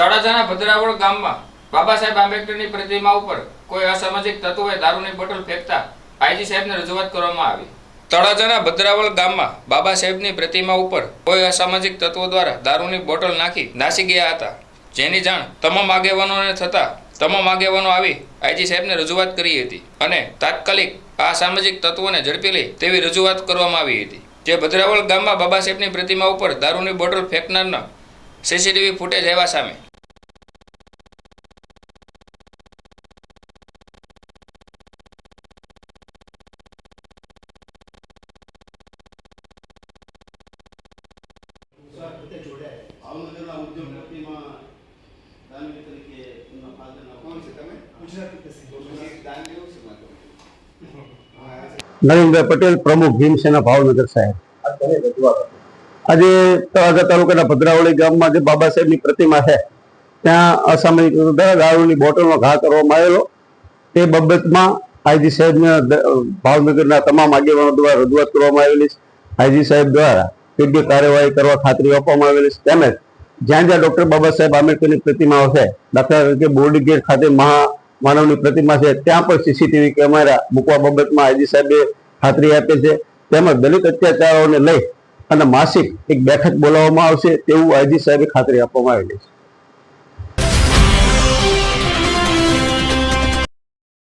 તળાજાના ભદ્રાવળ ગામમાં બાબા સાહેબ આંબેડકરની પ્રતિમા ઉપર કોઈ અસામાજિક તત્વોએ દારૂની બોટલ ફેંકતા આઈજી સાહેબને રજૂઆત કરવામાં આવી. તળાજાના ભદ્રાવળ ગામમાં બાબા સાહેબની પ્રતિમા ઉપર કોઈ અસામાજિક તત્વો દ્વારા દારૂની બોટલ નાખી નાસી ગયા હતા. જેની જાણ તમામ આગેવાનોને થતા તમામ આગેવાનો આવી આઈજી સાહેબને રજૂઆત કરી હતી અને તાત્કાલિક આ સામાજિક તત્વોને ઝડપી લે તેવી રજૂઆત કરવામાં આવી હતી. જે ભદ્રાવળ ગામમાં બાબા સાહેબની પ્રતિમા ઉપર દારૂની બોટલ ફેંકનારના સીસીટીવી ફૂટેજ આવ્યા સામે ભાવનગરના ઉદ્યોગપતિમાં દાનવી તરીકે એમના ફાધરના કોણ છે તમે? દાનવી છે માત્ર. નવીનભાઈ પટેલ પ્રમુખ ભીમસેના ભાવનગર સાહેબ. આજે તળાજા તાલુકાના ભદ્રાવળી ગામમાં જે બાબા સાહેબની પ્રતિમા છે ત્યાં દ્વારા દારૂની બોટલનો ઘા કરવામાં આવેલો. તે બાબતમાં આઈજી સાહેબને ભાવનગરના તમામ આગેવાનો દ્વારા રજૂઆત કરવામાં આવેલી છે. આઈજી સાહેબ દ્વારા યોગ્ય કાર્યવાહી કરવા ખાતરી આપવામાં આવેલી છે. તેમજ જ્યાં જ્યાં ડોક્ટર બાબા સાહેબ આંબેડકરની પ્રતિમાઓ છે, દાખલા તરીકે બોર્ડ ગેટ ખાતે મહા માનવની પ્રતિમા છે, ત્યાં પણ સીસીટીવી કેમેરા મૂકવા બાબતમાં આઈજી સાહેબે ખાતરી આપે છે. તેમજ દલિત અત્યાચારોને લઈ અને માસિક એક બેઠક બોલાવવામાં આવશે તેવું આઈજી સાહેબે ખાતરી આપવામાં આવેલી છે.